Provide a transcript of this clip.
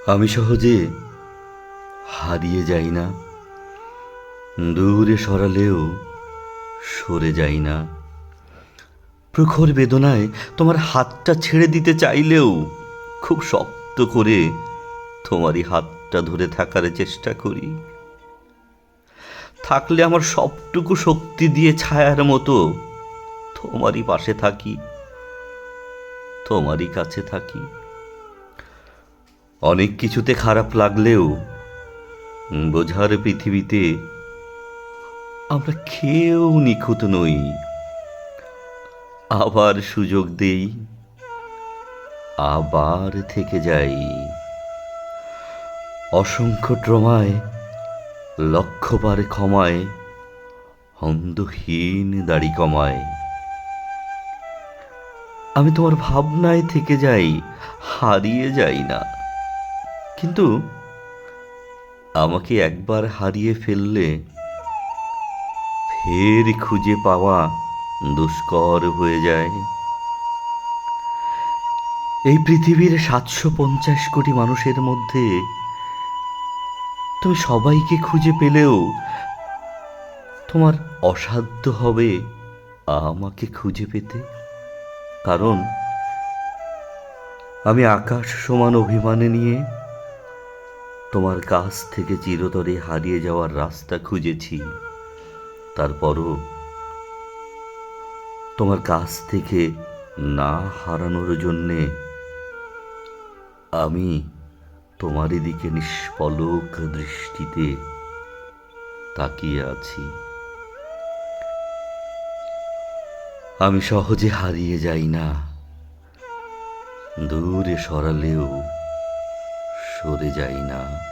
আমি সহজে হারিয়ে যাই না, দূরে সরালেও সরে যাই না। প্রখর বেদনায় তোমার হাতটা ছেড়ে দিতে চাইলেও খুব শক্ত করে তোমারই হাতটা ধরে থাকার চেষ্টা করি। থাকলে আমার সবটুকু শক্তি দিয়ে ছায়ার মতো তোমারই পাশে থাকি, তোমারই কাছে থাকি। অনেক কিছুতে খারাপ লাগলেও বোঝার পৃথিবীতে আমরা খেয়েও নিখুঁত নই। আবার সুযোগ দেই, আবার থেকে যাই। অসংখ্য ট্রমায় লক্ষবার ক্ষমায়, অন্ধহীন দাড়ি কমায়। আমি তোমার ভাবনায় থেকে যাই, হারিয়ে যাই না। কিন্তু আমাকে একবার হারিয়ে ফেললে ফের খুঁজে পাওয়া দুষ্কর হয়ে যায়। এই পৃথিবীর সাতশো পঞ্চাশ কোটি মানুষের মধ্যে তুমি সবাইকে খুঁজে পেলেও তোমার অসাধ্য হবে আমাকে খুঁজে পেতে। কারণ আমি আকাশ সমান অভিমানে নিয়ে তোমার কাছ থেকে চিরতরে হারিয়ে যাওয়ার রাস্তা খুঁজেছি। তারপরও তোমার কাছ থেকে না হারানোর জন্যে আমি তোমারই দিকে নিষ্পলক দৃষ্টিতে তাকিয়ে আছি। আমি সহজে হারিয়ে যাই না। দূরে সরালেও সরে যাই না।